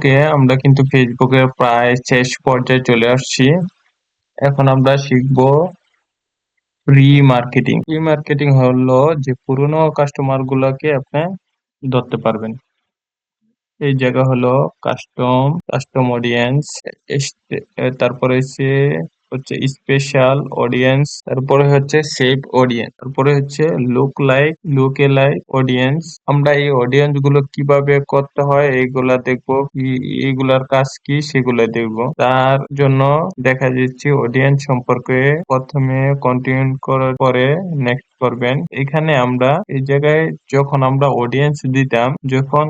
ওকে আমরা কিন্তু ফেসবুকের প্রায় শেষ পর্যায়ে চলে আসছি। এখন আমরা শিখব রি মার্কেটিং রি মার্কেটিং হলো যে পুরনো কাস্টমার গুলাকে আপনি ধরতে পারবেন। এই জায়গা হলো কাস্টম কাস্টম অডিয়েন্স তারপরে হচ্ছে হচ্ছে স্পেশাল অডিয়েন্স তারপরে হচ্ছে সেভ অডিয়েন্স তারপরে হচ্ছে লুক লাইক লুকে লাইক অডিয়েন্স আমরা এই অডিয়েন্সগুলো কীভাবে করতে হয়, এইগুলা দেখব, কি- এইগুলার কাজ কি সেগুলো দেখব। তার জন্য দেখা যাচ্ছে অডিয়েন্স সম্পর্কে। প্রথমে কন্টিনিউ করার পরে নেক্সট করবেন। এখানে আমরা এই জায়গায় যখন আমরা অডিয়েন্স দিতাম, যখন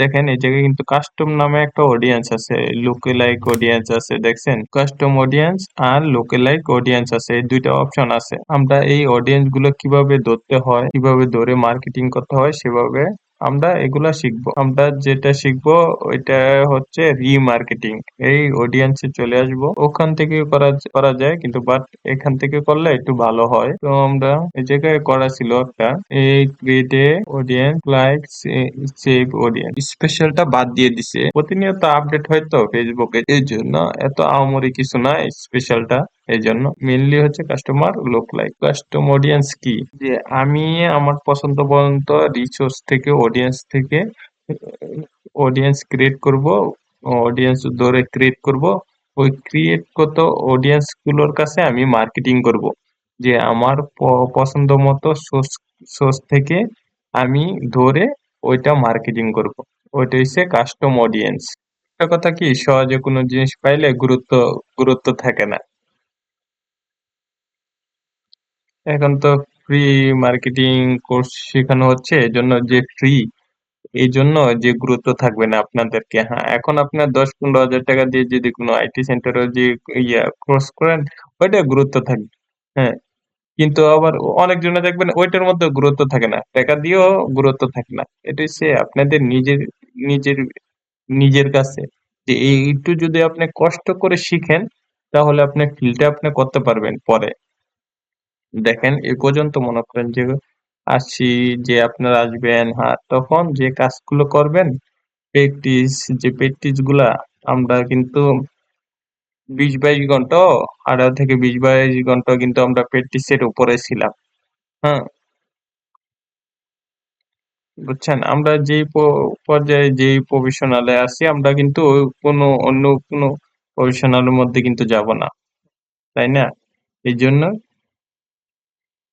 দেখেন এই জায়গায় কিন্তু কাস্টম নামে একটা অডিয়েন্স আছে লোকেলাইক অডিয়েন্স আছে, দেখছেন? কাস্টম অডিয়েন্স আর লোকে লাইক অডিয়েন্স আছে, এই দুইটা অপশন আছে। আমরা এই অডিয়েন্সগুলো কীভাবে ধরতে হয়, কীভাবে ধরে মার্কেটিং করতে হয়, সেভাবে আমরা এগুলা শিখব। আমরা যেটা শিখব, ওইটা হচ্ছে রিমার্কেটিং এই অডিয়েন্সে চলে আসব। ওখান থেকে করা করা যায়, কিন্তু বাট এখান থেকে করলে একটু ভালো হয়। তো আমরা এই জায়গায় করা ছিল একটা, এই create audience like save audience স্পেশালটা বাদ দিয়ে দিছে। প্রতিনিয়ত আপডেট হয়তো ফেসবুকে এই জন্য এত আহামরি কিছু না স্পেশালটা এই জন্য মেনলি হচ্ছে কাস্টমার লোক লাইক কাস্টম অডিয়েন্স কি? যে আমি আমার পছন্দ পর্যন্ত রিসোর্স থেকে অডিয়েন্স থেকে অডিয়েন্স ক্রিয়েট করব অডিয়েন্স ধরে ক্রিয়েট করব। ওই ক্রিয়েট কত অডিয়েন্সগুলোর কাছে আমি মার্কেটিং করব। যে আমার পছন্দ মতো সোর্স সোর্স থেকে আমি ধরে ওইটা মার্কেটিং করব। ওইটা হচ্ছে কাস্টম অডিয়েন্স একটা কথা কি? সহজে কোনো জিনিস পাইলে গুরুত্ব গুরুত্ব থাকে না। এখন তো ফ্রি মার্কেটিং কোর্স শেখানো হচ্ছে, এজন্য যে ফ্রি এই জন্য যে গুরুত্ব থাকবে না আপনাদেরকে। হ্যাঁ এখন আপনার দশ পনেরো হাজার টাকা দিয়ে যদি কোনো আইটি সেন্টারে যে ইয়া কোর্স করেন ওইটা গুরুত্ব থাকবে। হ্যাঁ কিন্তু আবার অনেক অনেকজনে দেখবেন ওইটার মধ্যে গুরুত্ব থাকে না। টাকা দিয়েও গুরুত্ব থাকে না। এটা হচ্ছে আপনাদের নিজের নিজের নিজের কাছে। যে এই একটু যদি আপনি কষ্ট করে শিখেন, তাহলে আপনি ফিলটা আপনি করতে পারবেন পরে। দেখেন, এ পর্যন্ত মনে করেন যে আসছি, যে আপনারা আসবেন হ্যাঁ তখন যে কাজগুলো করবেন প্র্যাকটিস যে প্র্যাকটিসগুলা, আমরা কিন্তু বিশ বাইশ ঘণ্টা আঠারো থেকে বিশ বাইশ ঘণ্টা কিন্তু আমরা প্র্যাকটিসের উপরে ছিলাম হ্যাঁ। বুঝছেন? আমরা প- পর্যায়ে যেই প্রফেশনালে আছি, আমরা কিন্তু কোনো অন্য কোনো প্রফেশনালের মধ্যে কিন্তু যাব না, তাই না? এই জন্য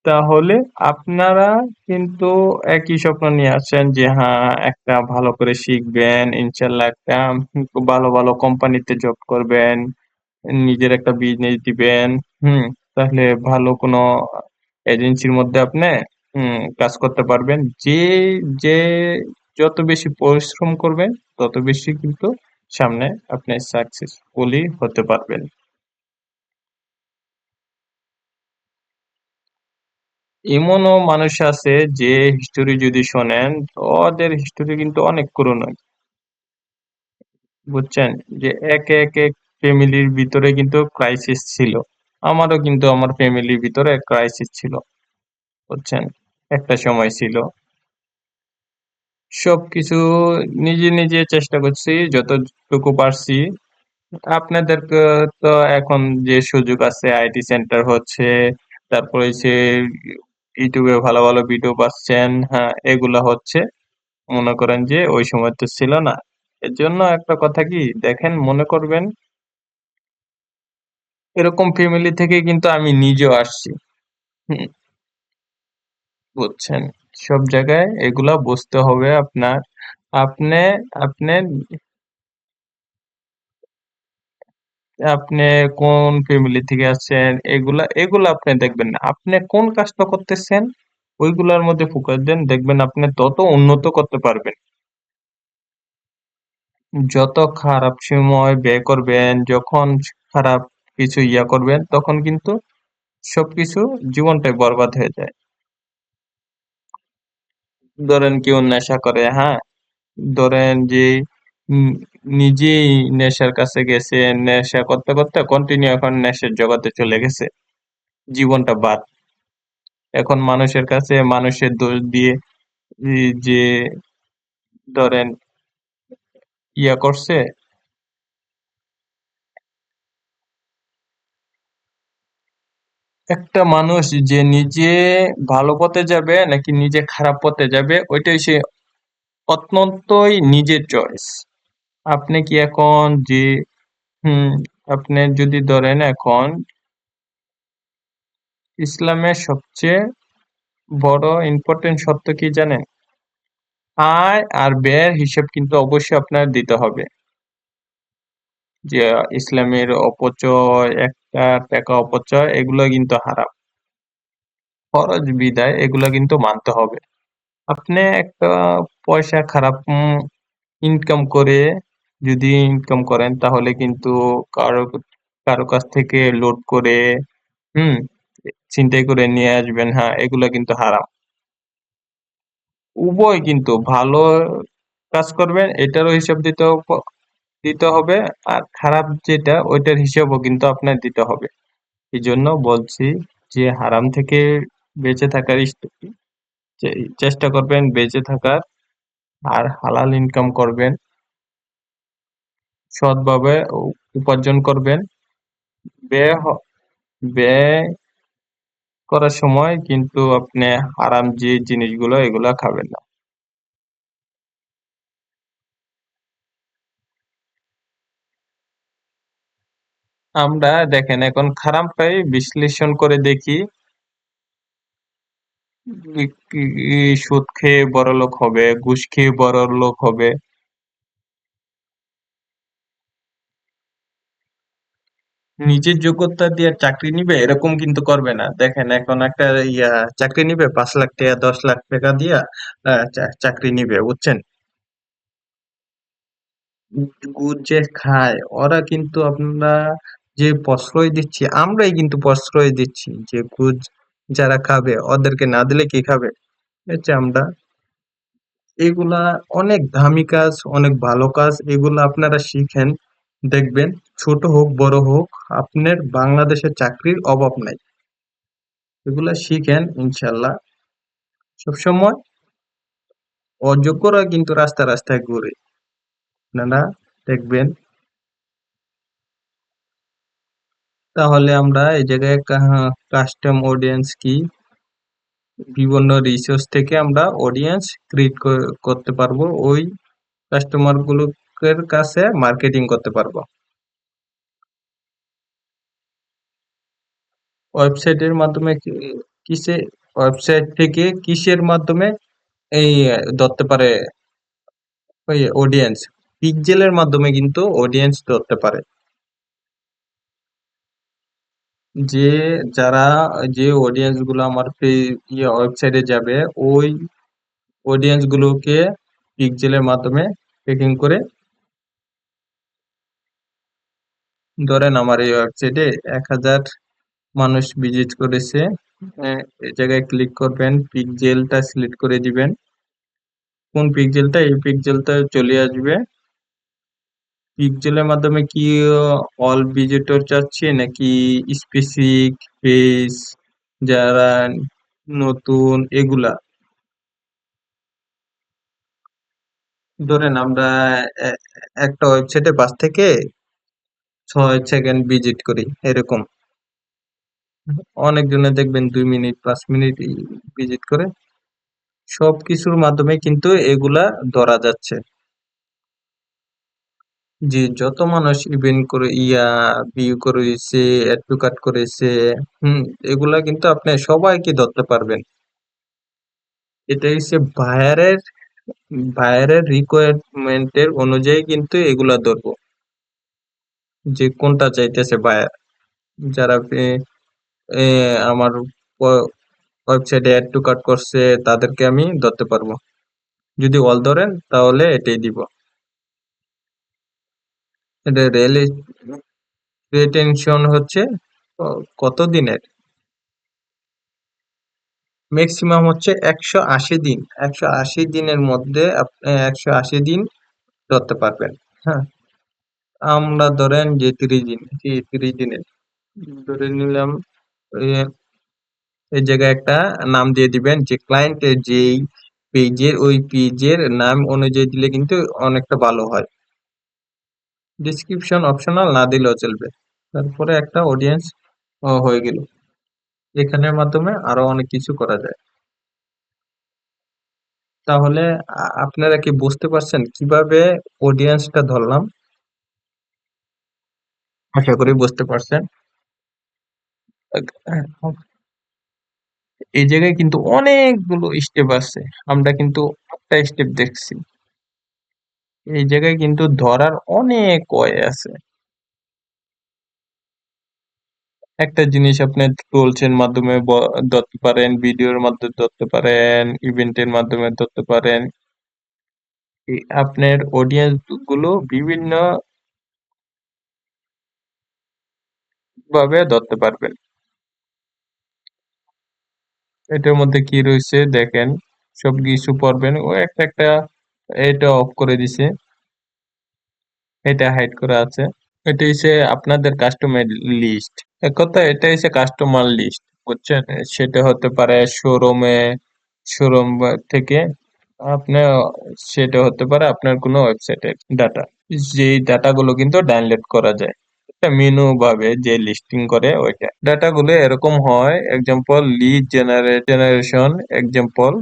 তাহলে আপনারা কিন্তু একই স্বপ্ন নিয়ে আসছেন যে হ্যাঁ একটা ভালো করে শিখবেন, ইনশাল্লাহ একটা ভালো ভালো কোম্পানিতে জব করবেন, নিজের একটা বিজনেস দিবেন। হুম, তাহলে ভালো কোনো এজেন্সির মধ্যে আপনি, হুম, কাজ করতে পারবেন। যে যে যত বেশি পরিশ্রম করবেন, তত বেশি কিন্তু সামনে আপনি সাকসেসফুলি হতে পারবেন। এমনও মানুষ আছে যে হিস্টোরি যদি শোনেন ওদের হিস্টোরি কিন্তু অনেক করুণ বুঝছেন? যে একে একে ফ্যামিলির ভিতরে কিন্তু ক্রাইসিস ছিল। আমারও কিন্তু আমার ফ্যামিলির ভিতরে ক্রাইসিস ছিল। বুঝছেন? একটা সময় ছিল। সবকিছু নিজে নিজে চেষ্টা করছি, যতটুকু পারছি। আপনাদেরকে তো এখন যে সুযোগ আছে আইটি সেন্টার হচ্ছে, তারপরে ইউটিউবে ভালো ভালো ভিডিও পাচ্ছেন হ্যাঁ এগুলা হচ্ছে। মনে করেন যে ওই সময় তো ছিল না। এর জন্য একটা কথা কি দেখেন মনে করবেন এরকম ফ্যামিলি থেকে কিন্তু আমি নিজেও আসছি। হুম, বুঝছেন? সব জায়গায় এগুলা বুঝতে হবে আপনার। আপনি আপনি আপনি কোন ফ্যামিলি থেকে আসছেন, এগুলা এগুলা আপনি দেখবেন না। আপনি কোন কাজটা করতেছেন, ওইগুলার মধ্যে ফোকাস দেন, দেখবেন আপনি তত উন্নত করতে পারবেন। যত খারাপ সময় ব্যয় করবেন, যখন খারাপ কিছু ইয়া করবেন, তখন কিন্তু সবকিছু জীবনটাই বরবাদ হয়ে যায়। ধরেন কেউ নেশা করে হ্যাঁ? ধরেন যে নিজেই নেশার কাছে গেছে, নেশা করতে করতে কন্টিনিউ এখন নেশার জগতে চলে গেছে। জীবনটা বাদ। এখন মানুষের কাছে মানুষের দোষ দিয়ে যে ধরেন ইয়া করছে, একটা মানুষ যে নিজে ভালো পথে যাবে নাকি নিজে খারাপ পথে যাবে, ওইটাই সে অত্যন্তই নিজের চয়েস আপনি কি এখন যে, হুম, আপনি যদি ধরেন এখন ইসলামের সবচেয়ে বড় ইম্পর্টেন্ট সত্য কি জানেন? আয় আর ব্যয়ের হিসাব কিন্তু অবশ্যই আপনার দিতে হবে। যে ইসলামের অপচয় একটা টাকা অপচয়, এগুলো কিন্তু হারাম। খরচ বিদায়, এগুলো কিন্তু মানতে হবে। আপনি একটা পয়সা খারাপ ইনকাম করে যদি ইনকাম করেন, তাহলে কিন্তু কারও কারও কাছ থেকে লোড করে, হুম, ছিনতাই করে নিয়ে আসবেন হ্যাঁ এগুলো কিন্তু হারাম। উভয় কিন্তু ভালো কাজ করবেন, এটারও হিসাব দিতে দিতে হবে, আর খারাপ যেটা, ওইটার হিসাবও কিন্তু আপনার দিতে হবে। এই জন্য বলছি যে, হারাম থেকে বেঁচে থাকার চেষ্টা করবেন বেঁচে থাকার, আর হালাল ইনকাম করবেন। সৎভাবে উপার্জন করবেন। ব্যয় করার সময় কিন্তু আপনি হারাম যে জিনিসগুলো, এগুলা খাবেন না। আমরা দেখেন এখন খারাপটাই বিশ্লেষণ করে দেখি। সুদ খেয়ে বড়লোক হবে, ঘুষ খেয়ে বড়লোক হবে। নিজের যোগ্যতা দিয়ে চাকরি নিবে এরকম কিন্তু করবে না। দেখেন এখন একটা ইয়া চাকরি নিবে পাঁচ লাখ টাকা দশ লাখ টাকা দিয়া আহ, চাকরি নিবে বুঝছেন? যে খায় ওরা কিন্তু আমরা যে প্রশ্রয় দিচ্ছি আমরাই কিন্তু প্রশ্রয় দিচ্ছি যে ঘুষ যারা খাবে ওদেরকে না দিলে কি খাবে? আমরা। এগুলা অনেক দামি কাজ অনেক ভালো কাজ এগুলো আপনারা শিখেন। দেখবেন, ছোট হোক, বড় হোক, আপনার বাংলাদেশের চাকরির অভাব নাই। এগুলা শিখেন, ইনশাল্লাহ। সবসময় অযোগ্যরা কিন্তু রাস্তা রাস্তায় ঘুরে। আপনারা দেখবেন। তাহলে আমরা এই জায়গায় কাস্টম অডিয়েন্স কি? বিভিন্ন রিসোর্স থেকে আমরা অডিয়েন্স ক্রিয়েট করতে পারব। ওই কাস্টমার গুলোর কাছে মার্কেটিং করতে পারব। ওয়েবসাইটের মাধ্যমে কিসে ওয়েবসাইট থেকে কিসের মাধ্যমে এই, ধরতে পারে ওই অডিয়েন্স পিক্সেলের মাধ্যমে কিন্তু অডিয়েন্স ধরতে পারে। যে, যারা, যে অডিয়েন্সগুলো আমার ওয়েবসাইটে যাবে, ওই অডিয়েন্স গুলোকে পিকজেলের মাধ্যমে পেকিং করে ধরেন আমার এই ওয়েবসাইটে এক হাজার মানুষ ভিজিট করেছে। আহ, এই জায়গায় ক্লিক করবেন পিক্সেলটা সিলেক্ট করে দিবেন। কোন পিক্সেলটা এই পিক্সেলটা চলে আসবে। পিক্সেলের মাধ্যমে কি অল ভিজিটর চাচ্ছে নাকি স্পেসিফিক পেজ যারা নতুন এগুলা? ধরেন আমরা এ- একটা ওয়েবসাইটে পাঁচ থেকে ছয় সেকেন্ড ভিজিট করি, এরকম। অনেকজনে দেখবেন দুই মিনিট, পাঁচ মিনিট ভিজিট করে। সব কিছুর মাধ্যমে কিন্তু এগুলা ধরা যাচ্ছে। যে যত মানুষ ইভেন্ট করে ইয়া ভিউ করেছে অ্যাড টু কার্ট করেছে, হুম, এগুলা কিন্তু আপনি সবাইকে ধরতে পারবেন। এটা হচ্ছে বায়ারের বায়ারের রিকোয়ারমেন্টের অনুযায়ী কিন্তু এগুলা ধরবো। যে কোনটা চাইতেছে বায়ার যারা আমার ওয়েবসাইটে অ্যাড টু কার্ট করছে, তাদেরকে আমি ধরতে পারব। যদি অল ধরেন, তাহলে এটাই দিব। এটা রেলি রিটেনশন হচ্ছে কত দিনের ম্যাক্সিমাম হচ্ছে একশো আশি দিন। একশো আশি দিনের মধ্যে আপনি একশো আশি দিন ধরতে পারবেন। হ্যাঁ। আমরা ধরেন যে তিরিশ দিন তিরিশ দিনের। ধরে নিলাম এই জায়গায় একটা নাম দিয়ে দিবেন যে ক্লায়েন্টের যেই পেজের ওই পেজের নাম অনুযায়ী দিলে কিন্তু অনেকটা ভালো হয়। ডিসক্রিপশন অপশনাল না দিলেও চলবে। তারপরে একটা অডিয়েন্স হয়ে গেল। এখানের মাধ্যমে আরও অনেক কিছু করা যায়। তাহলে আপনারা কি বুঝতে পারছেন কীভাবে অডিয়েন্সটা ধরলাম? আশা করি বুঝতে পারছেন। এই জায়গায় কিন্তু অনেকগুলো স্টেপ আছে। আমরা কিন্তু একটা স্টেপ দেখছি। এই জায়গায় কিন্তু ধরার অনেক ওয়ে আছে। একটা জিনিস আপনি টুলসের মাধ্যমে ধরতে পারেন ভিডিওর মাধ্যমে ধরতে পারেন ইভেন্টের মাধ্যমে ধরতে পারেন। আপনার অডিয়েন্সগুলো বিভিন্ন ভাবে ধরতে পারবেন। এটার মধ্যে কি রয়েছে? দেখেন সব কিছু পড়বেন। ও একটা একটা, এটা অফ করে দিছে। এটা হাইড করা আছে। এটা হচ্ছে আপনাদের কাস্টমার লিস্ট এক কথা, এটা হচ্ছে কাস্টমার লিস্ট বুঝছেন? সেটা হতে পারে শোরুমে শোরুম থেকে আপনার সেটা হতে পারে আপনার কোনো ওয়েবসাইটের ডাটা যেই ডাটাগুলো কিন্তু ডাউনলোড করা যায়। মেনু ভাবে যে লিস্টিং করে ওইটা। ডাটা গুলো এরকম হয় example lead generate generation example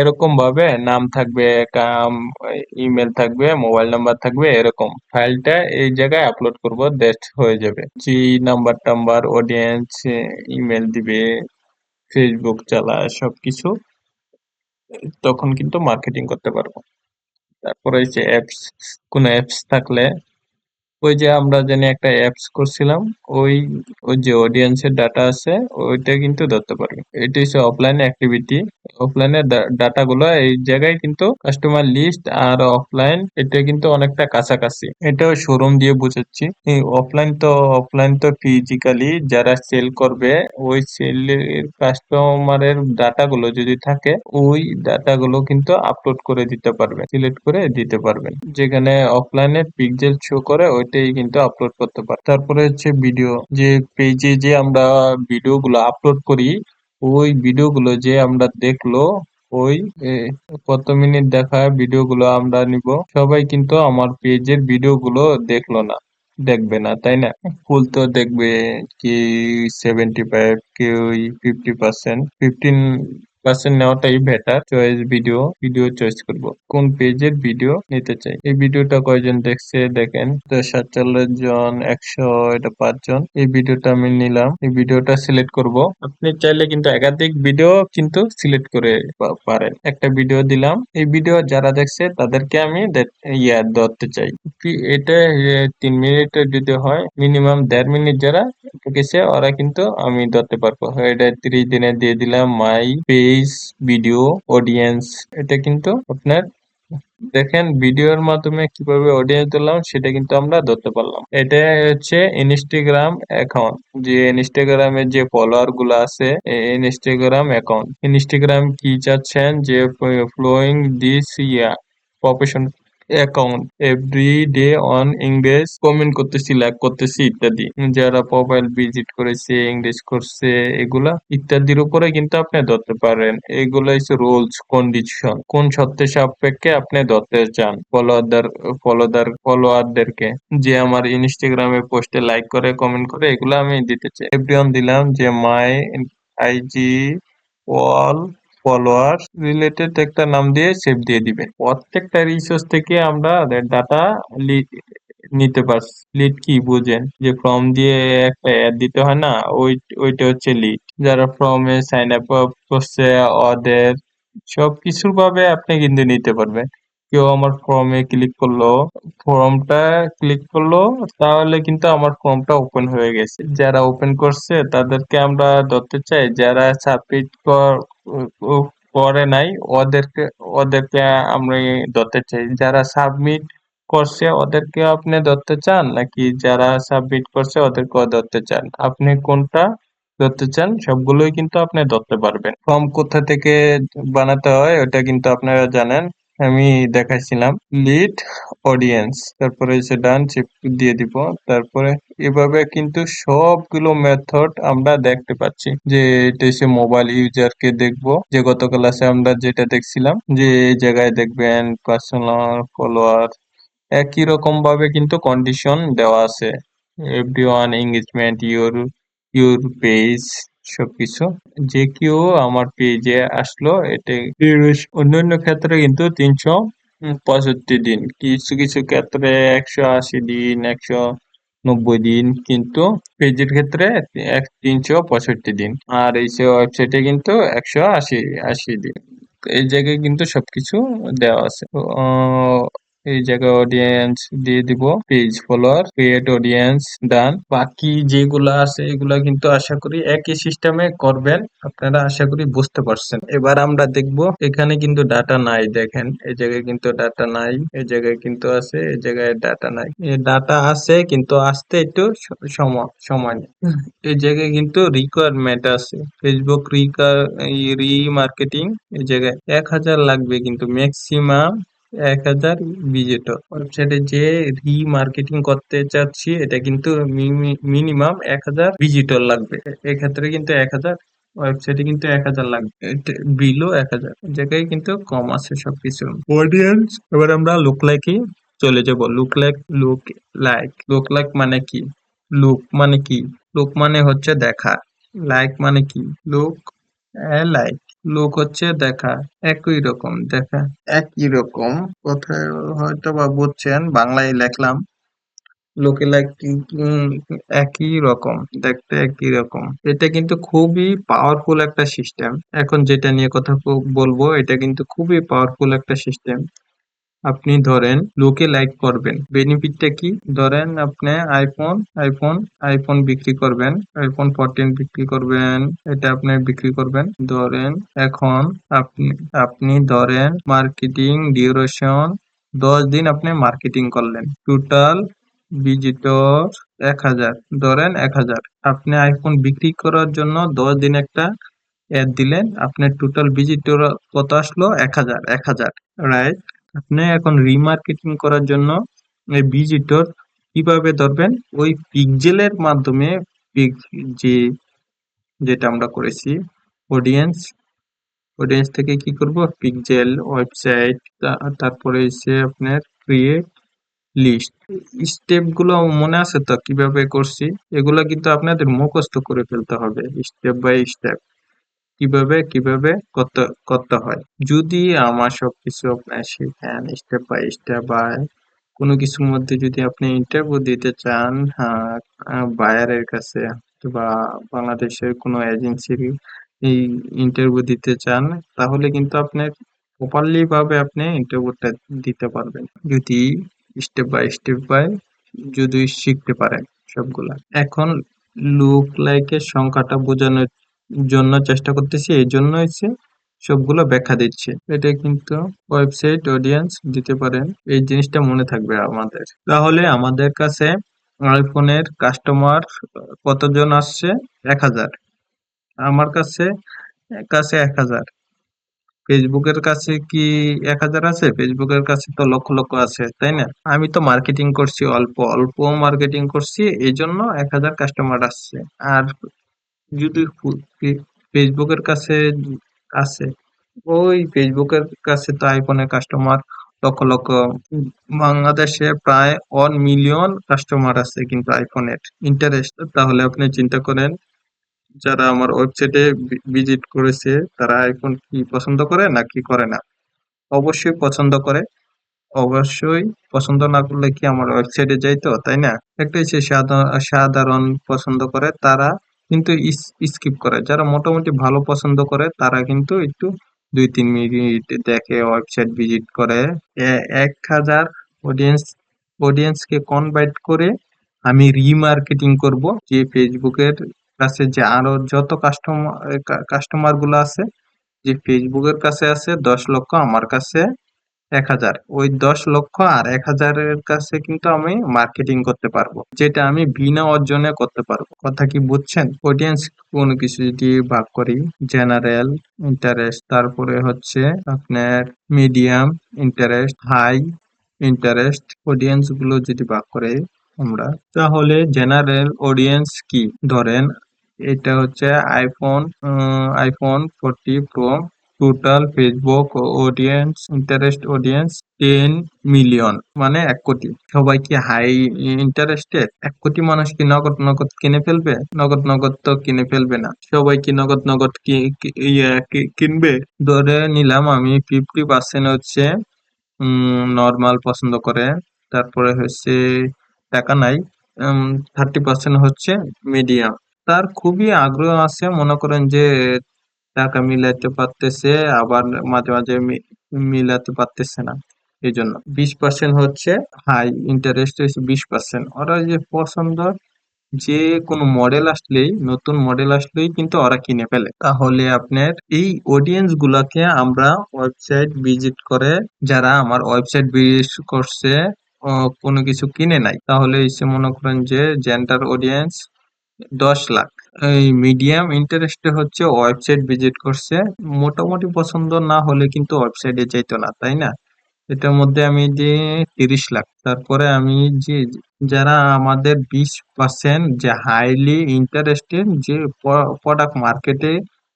এরকম ভাবে নাম থাকবে, কাম ইমেল থাকবে মোবাইল নাম্বার থাকবে, এরকম। ফাইলটা এই জায়গায় আপলোড করব দ্যাট হয়ে যাবে। জি নাম্বার টাম্বার অডিয়েন্স ইমেল দিবে ফেসবুক চালায়, সবকিছু। তখন কিন্তু মার্কেটিং করতে পারব। তারপরে হচ্ছে অ্যাপস কোন অ্যাপস থাকলে ওই যে আমরা জানি একটা অ্যাপস করছিলাম, ওই ওই যে অডিয়েন্সের ডাটা আছে, ওইটা কিন্তু ধরতে পারবে। এটা হচ্ছে অফলাইন অ্যাক্টিভিটি অফলাইনের ডাটা গুলো এই জায়গায় কিন্তু কাস্টমার লিস্ট আর অফলাইন এটা কিন্তু অনেকটা কাছাকাছি। এটাও শোরুম দিয়ে বুঝাচ্ছি। অফলাইন তো অফলাইন তো ফিজিক্যালি যারা সেল করবে, ওই সেলের কাস্টমারের ডাটা গুলো যদি থাকে, ওই ডাটা গুলো কিন্তু আপলোড করে দিতে পারবে সিলেক্ট করে দিতে পারবেন যেখানে অফলাইনে পিক্সেল শো করে ওইটাই কিন্তু আপলোড করতে পারে। তারপরে হচ্ছে ভিডিও যে পেজে যে আমরা ভিডিও গুলো আপলোড করি, ওই ভিডিও গুলো যে আমরা দেখল, ওই কত মিনিট দেখা ভিডিও গুলো আমরা নিব, সবাই কিন্তু আমার পেজের ভিডিও গুলো দেখল না, দেখবে না, তাই না? ফুল তো দেখবে কি সেভেন্টি ফাইভ কেউ ফিফটি পার্সেন্ট ফিফটিন পার্সেন্ট নেওয়াটাই better choice video video choice করব। কোন পেজের ভিডিও নিতে চাই? এই ভিডিওটা কয়জন দেখছে দেখেন? সাতচল্লিশ জন, একশো এটা পাঁচজন। এই ভিডিওটা আমি নিলাম। এই ভিডিওটা সিলেক্ট করব। আপনি চাইলে কিন্তু একাধিক ভিডিও কিন্তু সিলেক্ট করে পারেন। একটা ভিডিও দিলাম। এই ভিডিও যারা দেখছে তাদেরকে আমি ইয়া ধরতে চাই। এটা তিন মিনিটের যদি হয় মিনিমাম দেড় মিনিট যারা গেছে ওরা কিন্তু আমি ধরতে পারব। এটা ত্রিশ দিনে দিয়ে দিলাম। মাই পেজ ভিডিও অডিয়েন্স এটা কিন্তু আপনার দেখেন ভিডিওর মাধ্যমে কীভাবে অডিয়েন্স দিলাম, সেটা কিন্তু আমরা ধরতে পারলাম। এটা হচ্ছে ইনস্টাগ্রাম অ্যাকাউন্ট যে ইনস্টাগ্রামে যে ফলোয়ারগুলো আছে ইনস্টাগ্রাম অ্যাকাউন্ট ইনস্টাগ্রাম কি চাচ্ছেন? যে following this yeah profession account every day on ইংরেজ কমেন্ট করতেছি লাইক করতেছি ইত্যাদি। যারা প্রোফাইল ভিজিট করেছে ইংরেজ করছে, এগুলা ইত্যাদির উপরে কিন্তু আপনি ধরতে পারেন। এগুলো হচ্ছে রুলস কন্ডিশন কোন সত্যে সাপেক্ষে আপনি ধরতে চান ফলোয়ারদের ফলোদার ফলোয়ারদেরকে যে আমার ইনস্টাগ্রামে পোস্টে লাইক করে কমেন্ট করে, এগুলো আমি দিতে চাই। এভরিওয়ান দিলাম যে my IG all follower related একটা নাম দিয়ে সেভ দিয়ে দিবে। প্রত্যেকটা রিসোর্স থেকে আমরা ডাটা নিতে পারছি। লিড কি বুঝেন? যে ফর্ম দিয়ে একটা অ্যাড দিতে হয় না, ওই, ওইটা হচ্ছে লিড যারা ফর্মে সাইন আপ করছে, ওদের সবকিছুর ভাবে আপনি কিন্তু নিতে পারবেন। কেউ আমার ফর্মে ক্লিক করল ফর্মটা ক্লিক করল, তাহলে কিন্তু আমার ফর্মটা ওপেন হয়ে গেছে। যারা ওপেন করছে, তাদেরকে আমরা ধরতে চাই, যারা সাবমিট করে নাই। ওদেরকে ওদেরকে আমরা ধরতে চাই। যারা সাবমিট করছে, ওদেরকে আপনি ধরতে চান? নাকি যারা সাবমিট করছে, ওদেরকেও ধরতে চান? আপনি কোনটা ধরতে চান, সবগুলোই কিন্তু আপনি ধরতে পারবেন। ফর্ম কোথা থেকে বানাতে হয় ওটা কিন্তু আপনারা জানেন। আমি দেখাইছিলাম লিড অডিয়েন্স তারপরে হচ্ছে ডান চিপ দিয়ে দিব। তারপরে এভাবে কিন্তু সবগুলো মেথড আমরা দেখতে পাচ্ছি যে এটা হচ্ছে মোবাইল ইউজারকে দেখব। যে গত ক্লাসে আমরা যেটা দেখছিলাম যে এই জায়গায় দেখবেন পার্সোনাল ফলোয়ার একই রকম ভাবে কিন্তু কন্ডিশন দেওয়া আছে। Everyone engagement your your page সবকিছু। যে কেউ আমার পেজে আসলো এটা অন্যান্য ক্ষেত্রে কিন্তু তিনশো পঁয়ষট্টি দিন। কিছু কিছু ক্ষেত্রে একশো আশি দিন, একশো নব্বই দিন, কিন্তু পেজের ক্ষেত্রে এক তিনশো পঁয়ষট্টি দিন। আর এই ওয়েবসাইটে কিন্তু একশো আশি আশি দিন। এই জায়গায় কিন্তু সবকিছু দেওয়া আছে। এই জায়গায় অডিয়েন্স দিয়ে দিব page follower create audience done বাকি যেগুলা আছে, এগুলা কিন্তু আশা করি একই সিস্টেমে করবেন। আপনারা আশা করি বুঝতে পারছেন। এবার আমরা দেখব, এখানে কিন্তু ডাটা নাই, দেখেন। এই জায়গায় কিন্তু ডাটা নাই, এই জায়গায় কিন্তু আছে, এই জায়গায় ডাটা নাই। ডাটা আছে, কিন্তু আসতে একটু সময় সময় নেই এই জায়গায় কিন্তু রিকোয়ারমেন্ট আছে। ফেসবুক রিকার রি মার্কেটিং এই জায়গায় এক হাজার লাগবে কিন্তু ম্যাক্সিমাম এক হাজার ভিজিটর ওয়েবসাইটে যে রি মার্কেটিং করতে চাচ্ছি, এটা কিন্তু মিনিমাম এক হাজার ভিজিটর লাগবে। এক্ষেত্রে কিন্তু এক হাজার, ওয়েবসাইটে কিন্তু এক হাজার লাগবে। বিলো এক হাজার। জায়গায় কিন্তু কম আছে সবকিছু। অডিয়েন্স এবার আমরা লুক লাইকে চলে যাব। Look like look like look like মানে কি? লুক মানে কি? লুক মানে হচ্ছে দেখা। লাইক মানে কি? লুক লাইক লুক হচ্ছে দেখা, একই রকম দেখা। একই রকম, কোথায় হয়তো বা বুঝছেন, বাংলায় লেখলাম, লোকে একই রকম, দেখতে একই রকম। এটা কিন্তু খুবই পাওয়ারফুল একটা সিস্টেম এখন যেটা নিয়ে কথা বলব, এটা কিন্তু খুবই পাওয়ারফুল একটা সিস্টেম আপনি ধরেন লোকে লাইক করবেন। বেনিফিটটা কি? ধরেন আপনি আইফোন আইফোন আইফোন বিক্রি করবেন আইফোন ফোরটিন বিক্রি করবেন, এটা আপনি বিক্রি করবেন। ধরেন এখন আপনি আপনি ধরেন মার্কেটিং ডিউরেশন দশ দিন আপনি মার্কেটিং করলেন। টোটাল ভিজিটর এক হাজার। ধরেন এক হাজার। আপনি আইফোন বিক্রি করার জন্য দশ দিন একটা অ্যাড দিলেন। আপনার টোটাল ভিজিটর কত আসলো? এক হাজার এক হাজার রাইট আপনি এখন রিমার্কেটিং করার জন্য ভিজিটর কীভাবে ধরবেন? ওই পিক্সেলের মাধ্যমে যে, যেটা আমরা করেছি অডিয়েন্স অডিয়েন্স থেকে কি করব? পিক্সেল ওয়েবসাইট তারপরে এসে আপনার ক্রিয়েট লিস্ট স্টেপগুলো মনে আছে তো? কীভাবে করছি? এগুলো কিন্তু আপনাদের মুখস্থ করে ফেলতে হবে স্টেপ বাই স্টেপ কীভাবে কীভাবে করতে করতে হয়। যদি আমার সবকিছু আপনার শেখেন স্টেপ বাই স্টেপ বা কোনো কিছুর মধ্যে যদি আপনি ইন্টারভিউ দিতে চান বায়ারের কাছে বা বাংলাদেশের কোনো এজেন্সির এই ইন্টারভিউ দিতে চান, তাহলে কিন্তু আপনার প্রপারলি ভাবে আপনি ইন্টারভিউটা দিতে পারবেন। যদি স্টেপ বাই স্টেপ বাই যদি শিখতে পারেন সবগুলা। এখন লুক লাইকের সংখ্যাটা বোঝানোর জন্য চেষ্টা করতেছি, এই জন্য হচ্ছে সবগুলো ব্যাখ্যা দিচ্ছে। এটা কিন্তু ওয়েবসাইট অডিয়েন্স দিতে পারেন, এই জিনিসটা মনে থাকবে আমাদের। তাহলে আমাদের কাছে আইফোনের কাস্টমার কতজন আসছে? এক হাজার। আমার কাছে কাছে এক হাজার। ফেসবুকের কাছে কি এক হাজার আছে? ফেসবুকের কাছে তো লক্ষ লক্ষ আছে, তাই না? আমি তো মার্কেটিং করছি অল্প অল্প মার্কেটিং করছি, এই জন্য এক হাজার কাস্টমার আসছে। আর ফে- ফেসবুকের কাছে আছে। ওই ফেসবুকের কাছে তো আইফোনের কাস্টমার লক্ষ লক্ষ বাংলাদেশে প্রায় ওয়ান মিলিয়ন কাস্টমার আছে কিন্তু আইফোনের ইন্টারেস্ট তাহলে আপনি চিন্তা করেন, যারা আমার ওয়েবসাইটে ভিজিট করেছে, তারা আইফোন কি পছন্দ করে নাকি করে না? অবশ্যই পছন্দ করে। অবশ্যই পছন্দ না করলে কি আমার ওয়েবসাইটে যাইতো, তাই না? একটা হচ্ছে সাধা- সাধারণ পছন্দ করে, তারা কিন্তু স্কিপ করে। যারা মোটামুটি ভালো পছন্দ করে, তারা কিন্তু একটু দুই তিন মিনিট দেখে ওয়েবসাইট ভিজিট করে। এক হাজার অডিয়েন্স অডিয়েন্সকে কনভার্ট করে আমি রিমার্কেটিং করব যে ফেসবুকের কাছে যে আরও যত কাস্টমার কাস্টমারগুলো আছে, যে ফেসবুকের কাছে আছে, দশ লক্ষ আমার কাছে এক হাজার। ওই দশ লক্ষ আর এক হাজারের কাছে কিন্তু আমি মার্কেটিং করতে পারব। যেটা আমি বিনা অর্জনে করতে পারব। কথা কি বুঝছেন? অডিয়েন্স কোনো কিছু যদি ভাগ করি জেনারেল ইন্টারেস্ট তারপরে হচ্ছে আপনার মিডিয়াম ইন্টারেস্ট হাই ইন্টারেস্ট অডিয়েন্সগুলো যদি ভাগ করে আমরা, তাহলে জেনারেল অডিয়েন্স কি? ধরেন এটা হচ্ছে iPhone iPhone forty Pro total Facebook audience interest audience ten million মানে এক কোটি। সবাই কি হাই ইন্টারেস্টেড এক কোটি মানুষ কি নগদ নগদ কিনে ফেলবে? নগদ নগদ তো কিনে ফেলবে না। সবাই কি নগদ নগদ ইয়ে কিনবে? ধরে নিলাম আমি ফিফটি পার্সেন্ট হচ্ছে নর্মাল পছন্দ করে। তারপরে হচ্ছে টাকা নাই থার্টি পার্সেন্ট হচ্ছে মিডিয়াম তার খুবই আগ্রহ আছে, মনে করেন যে টাকা মিলাইতে পারতেছে, আবার মাঝে মাঝে মিলাতে পারতেছে না। এই জন্য বিশ পার্সেন্ট হচ্ছে হাই ইন্টারেস্ট হচ্ছে বিশ পার্সেন্ট ওরা যে পছন্দ, যে কোনো মডেল আসলেই, নতুন মডেল আসলেই কিন্তু ওরা কিনে ফেলে। তাহলে আপনার এই অডিয়েন্স গুলাকে আমরা ওয়েবসাইট ভিজিট করে, যারা আমার ওয়েবসাইট ভিজিট করছে কোনো কিছু কিনে নাই, তাহলে এসে মনে করেন যে জেন্ডার অডিয়েন্স দশ লাখ। এই মিডিয়াম ইন্টারেস্টে হচ্ছে ওয়েবসাইট ভিজিট করছে। মোটামুটি পছন্দ না হলে কিন্তু ওয়েবসাইটে যাইতো না, তাই না? এটার মধ্যে আমি যে তিরিশ লাখ। তারপরে আমি যে, যারা আমাদের বিশ পার্সেন্ট যে হাইলি ইন্টারেস্টেড যে প্রোডাক্ট মার্কেটে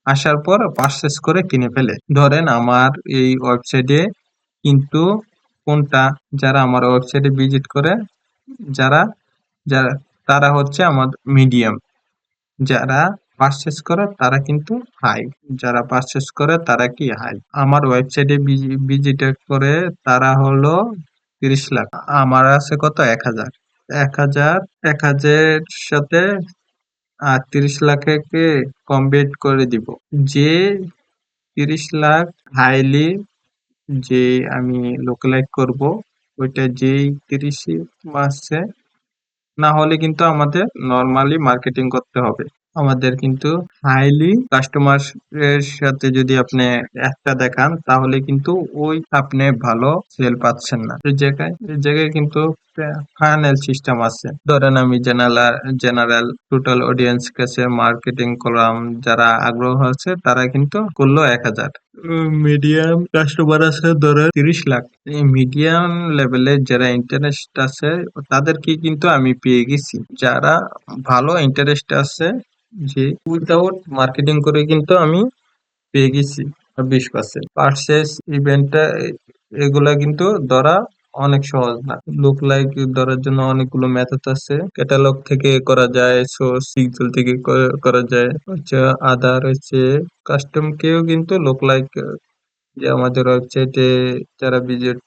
আসার পর পারচেস করে কিনে ফেলে। ধরেন আমার এই ওয়েবসাইটে কিন্তু কোনটা? যারা আমার ওয়েবসাইটে ভিজিট করে, যারা যারা তারা হচ্ছে আমার মিডিয়াম যারা পারচেস করে, তারা কিন্তু হাই যারা পারচেস করে, তারা কি হাই আমার ওয়েবসাইটে ভিজিট করে তারা হলো তিরিশ লাখ। আমার আছে কত? এক হাজার। এক হাজার এক হাজার সাথে আর তিরিশ লাখকে কমপ্লিট করে দিব। যে তিরিশ লাখ হাইলি যে আমি লোকালাইজ করব, ওইটা যেই তিরিশ মাসে না হলে কিন্তু আমাদের নর্মালি মার্কেটিং করতে হবে। আমাদের কিন্তু হাইলি কাস্টমার এর সাথে যদি আপনি একটা দেখান তাহলে কিন্তু ওই আপনি ভালো সেল পাচ্ছেন না। এই জায়গায় এই জায়গায় কিন্তু ফাইনাল সিস্টেম আছে। ধরেন আমি জেনারেল জেনারেল টোটাল অডিয়েন্স কাছে মার্কেটিং করলাম যারা আগ্রহ আছে তারা কিন্তু করল এক হাজার। মিডিয়াম কাস্টমার আছে ধরেন তিরিশ লাখ। মিডিয়াম লেভেলে যারা ইন্টারেস্ট আছে তাদেরকে কিন্তু আমি পেয়ে গেছি। যারা ভালো ইন্টারেস্ট আছে যে উইদাউট মার্কেটিং করে কিন্তু আমি পেয়ে গেছি বিশ পার্সেন্ট পার্সেস ইভেন্টটা এগুলা কিন্তু ধরা অনেক সহজ না। লুক লাইক ধরার জন্য অনেকগুলো মেথড আছে। ক্যাটালগ থেকে করা যায় সোর্স সিগজেল থেকে করা যায়। হচ্ছে আদার হচ্ছে কাস্টম কেও কিন্তু লুক লাইক যে আমাদের ওয়েবসাইটে যারা ভিজিট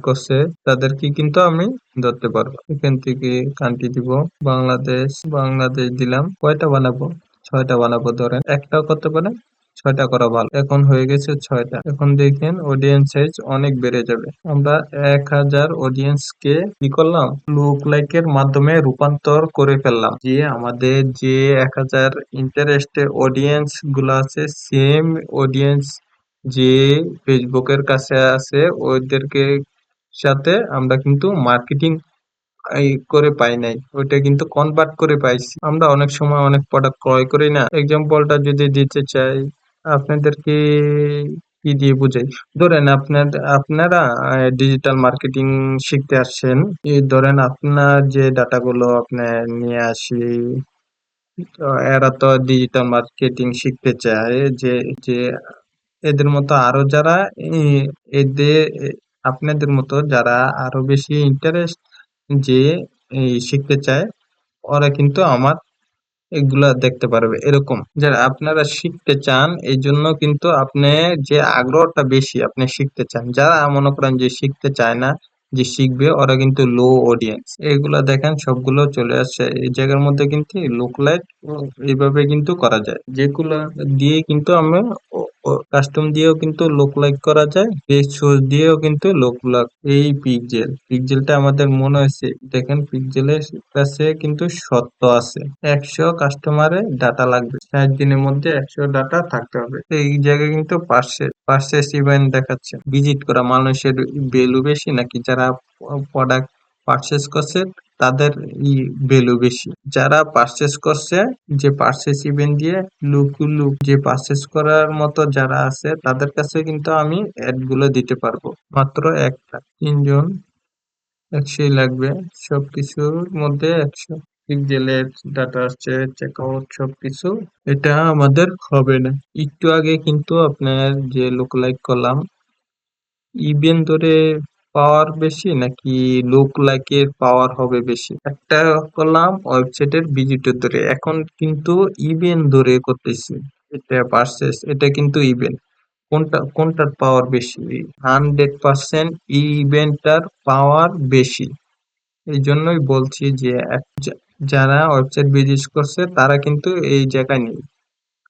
করছে তাদেরকে কিন্তু আমি ধরতে পারব। এখান থেকে কান্ট্রি দিব। বাংলাদেশ বাংলাদেশ দিলাম। কয়টা বানাবো? ছয়টা বানাবো ধরেন। একটাও করতে পারেন ছয়টা করা ভালো। এখন হয়ে গেছে ছয়টা। এখন দেখেন অডিয়েন্স সাইজ অনেক বেড়ে যাবে। আমরা এক হাজার অডিয়েন্স কে কি করলাম? লুক লাইকের মাধ্যমে রূপান্তর করে ফেললাম। যে আমাদের যে এক হাজার ইন্টারেস্টে অডিয়েন্সগুলো আছে সেম অডিয়েন্স যে ফেসবুকের কাছে আছে, ওদেরকে সাথে আমরা কিন্তু মার্কেটিং করে পাই নাই। ওইটা কিন্তু কনভার্ট করে পাইছি। আমরা অনেক সময় অনেক প্রোডাক্ট ক্রয় করি না। এক্সাম্পলটা যদি দিতে চাই, আপনাদেরকে কি দিয়ে বুঝাই? ধরেন আপনার, আপনারা ডিজিটাল মার্কেটিং শিখতে আসছেন। ধরেন আপনার যে ডাটাগুলো আপনি নিয়ে আসি এরা তো ডিজিটাল মার্কেটিং শিখতে চায় যে যে এদের মতো আরও যারা এদের আপনাদের মতো যারা আরও বেশি ইন্টারেস্ট যে এই শিখতে চায়, ওরা কিন্তু আমার এগুলা দেখতে পারবে। এরকম যারা আপনারা শিখতে চান এই জন্য কিন্তু আপনি যে আগ্রহটা বেশি আপনি শিখতে চান, যারা মনে করেন যে শিখতে চায় না, যে শিখবে, ওরা কিন্তু লো অডিয়েন্স এগুলা দেখেন, সবগুলো চলে আসছে। এই জায়গার মধ্যে কিন্তু লুক লাইক এইভাবে কিন্তু করা যায়। যেগুলো দিয়ে কিন্তু আমরা কাস্টম দিয়েও কিন্তু লোক লাইক করা যায় পেজ সোর্স দিয়েও কিন্তু লোক লাইক এই পিকজেল পিকজেলটা আমাদের মনে হয়েছে, দেখেন পিকজেলের কাছে কিন্তু সত্য আছে। একশো কাস্টমারের ডাটা লাগবে, ষাট দিনের মধ্যে একশো ডাটা থাকতে হবে। এই জায়গায় কিন্তু পার্সেস পার্সেস ইভেন্ট দেখাচ্ছে। ভিজিট করা মানুষের ভ্যালু বেশি নাকি যারা প্রোডাক্ট পারচেস করছে তাদের ই ভ্যালু বেশি। যারা পারচেস করছে, যে পারচেস ইভেন্ট দিয়ে লুক লুক যে পারচেস করার মতো যারা আছে, তাদের কাছে কিন্তু আমি অ্যাডগুলো দিতে পারব। মাত্র একটা, তিনজন, একশোই লাগবে। সবকিছুর মধ্যে একশো। পিক্সেলের ডাটা আসছে চেকআউট সবকিছু। এটা আমাদের হবে না। একটু আগে কিন্তু আপনার যে লোক লাইক করলাম ইভেন ধরে পাওয়ার বেশি নাকি লুক লাইকের পাওয়ার হবে বেশি? একটা করলাম ওয়েবসাইটের ভিজিটর ধরে এখন কিন্তু ইভেন ধরে করতেছি। এটা পারসেস এটা কিন্তু ইভেন কোনটা, কোনটার পাওয়ার বেশি? হান্ড্রেড পার্সেন্ট ইভেন্টটার পাওয়ার বেশি। এই জন্যই বলছি যা- যারা ওয়েবসাইট ভিজিট করছে, তারা কিন্তু এই জায়গায় নেই।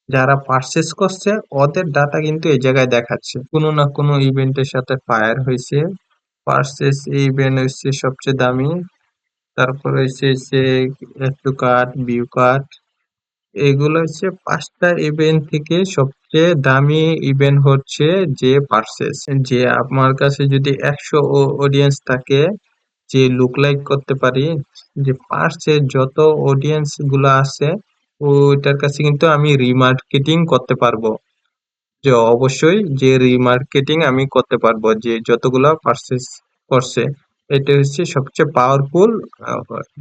যারা পারচেস করছে, ওদের ডাটা কিন্তু এই জায়গায় দেখাচ্ছে। কোনো না কোনো ইভেন্টের সাথে ফায়ার হয়েছে। পারচেস ইভেন্ট হচ্ছে সবচেয়ে দামি। তারপর হচ্ছে যে একটু কার্ড ভিউ কার্ড এগুলো হচ্ছে পাঁচটা ইভেন্ট থেকে সবচেয়ে দামি ইভেন্ট হচ্ছে যে পার্সেস যে আমার কাছে যদি একশো অডিয়েন্স থাকে, যে লুক লাইক করতে পারি, যে পার্সে যত অডিয়েন্সগুলো আছে, ওইটার কাছে কিন্তু আমি রিমার্কেটিং করতে পারব। যে অবশ্যই যে রিমার্কেটিং আমি করতে পারব, যে যতগুলা পারচেস করছে, এটা হচ্ছে সবচেয়ে পাওয়ারফুল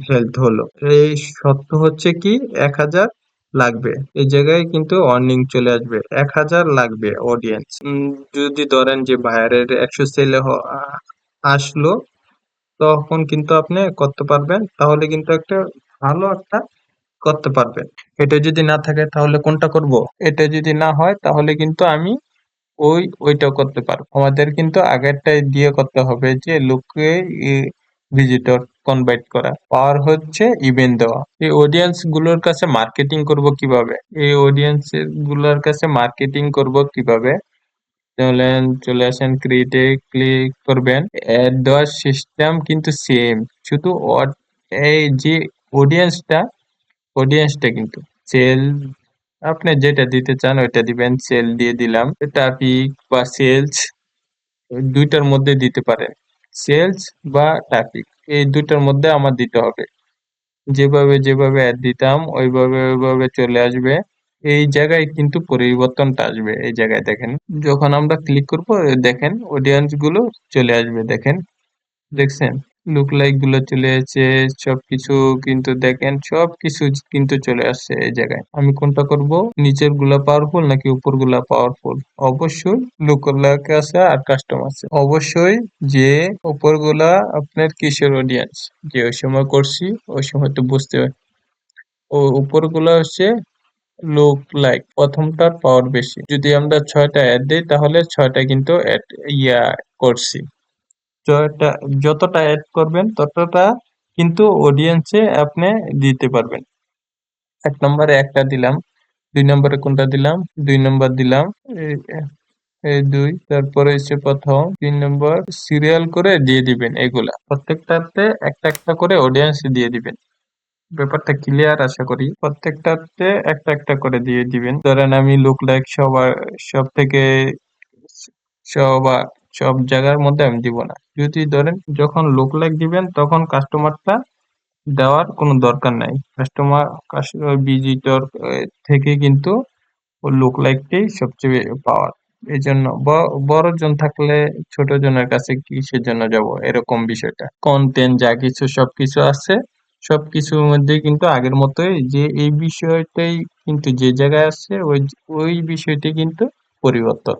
হেলথ হলো। এই সত্য হচ্ছে কি, এক হাজার লাগবে। এই জায়গায় কিন্তু অর্নিং চলে আসবে। এক হাজার লাগবে অডিয়েন্স যদি ধরেন যে বাইরের একশো সেলে আসলো, তখন কিন্তু আপনি করতে পারবেন। তাহলে কিন্তু একটা ভালো একটা করতে পারবেন এটা যদি না থাকে তাহলে কোনটা করব? এটা যদি না হয় তাহলে কিন্তু আমি ওই ওইটা করতে পারব। আমাদের কিন্তু আগেরটাই দিয়ে করতে হবে যে লোককে ভিজিটর কনভার্ট করা। পাওয়ার হচ্ছে ইভেন্ট দেওয়া। এই অডিয়েন্সগুলোর কাছে মার্কেটিং করব কীভাবে? এই অডিয়েন্সগুলোর কাছে মার্কেটিং করব কীভাবে? চলে আসেন ক্রিয়েটে ক্লিক করবেন। অ্যাড দেওয়ার সিস্টেম কিন্তু সেম শুধু এই যে অডিয়েন্সটা অডিয়েন্সটা কিন্তু। সেল আপনি যেটা দিতে চান ওইটা দিবেন সেল দিয়ে দিলাম। ট্রাফিক বা সেলস দুইটার মধ্যে দিতে পারেন। সেলস বা ট্রাফিক এই দুইটার মধ্যে আমার দিতে হবে। যেভাবে যেভাবে অ্যাড দিতাম, ওইভাবে ওইভাবে চলে আসবে। এই জায়গায় কিন্তু পরিবর্তনটা আসবে, এই জায়গায় দেখেন। যখন আমরা ক্লিক করব, দেখেন অডিয়েন্সগুলো চলে আসবে, দেখেন। দেখছেন? লুক লাইকগুলো চলে এসেছে সবকিছু কিন্তু দেখেন, সবকিছু কিন্তু চলে আসছে এই জায়গায়। আমি কোনটা করব? নিচেরগুলা পাওয়ারফুল নাকি উপরগুলা পাওয়ারফুল অবশ্যই লুক লাইক আছে আর কাস্টম আছে। অবশ্যই যে উপরগুলা আপনার কিসের অডিয়েন্স যে ওই সময় করছি, ওই সময় তো বুঝতে হয়। ও উপরগুলা হচ্ছে লুক লাইক প্রথমটার পাওয়ার বেশি। যদি আমরা ছয়টা অ্যাড দিই, তাহলে ছয়টা কিন্তু অ্যাড ইয়া করছি। যতটা অ্যাড করবেন, ততটা কিন্তু অডিয়েন্সে আপনি দিতে পারবেন। এক নম্বরে একটা দিলাম, দুই নম্বরে কোনটা দিলাম, দুই নম্বর দিলাম, এই দুই, তারপরে হচ্ছে প্রথম, তিন নম্বর সিরিয়াল করে দিয়ে দিবেন এগুলা। প্রত্যেকটাতে একটা একটা করে অডিয়েন্স দিয়ে দিবেন। ব্যাপারটা ক্লিয়ার আশা করি। প্রত্যেকটাতে একটা একটা করে দিয়ে দিবেন। ধরেন আমি লুক লাইক সবার সব থেকে সবার সব জায়গার মধ্যে আমি দিব না। যদি ধরেন যখন লুক লাইক দিবেন, তখন কাস্টমারটা দেওয়ার কোনো দরকার নাই। কাস্টমার ভিজিটর থেকে কিন্তু লুক লাইকটাই সবচেয়ে পাওয়ার এই জন্য বড় জন থাকলে ছোট জনের কাছে কিসের জন্য যাব? এরকম বিষয়টা। কন্টেন্ট যা কিছু সবকিছু আছে। সবকিছুর মধ্যে কিন্তু আগের মতোই যে এই বিষয়টাই কিন্তু যে জায়গায় আছে, ওই ওই বিষয়টি কিন্তু পরিবর্তন।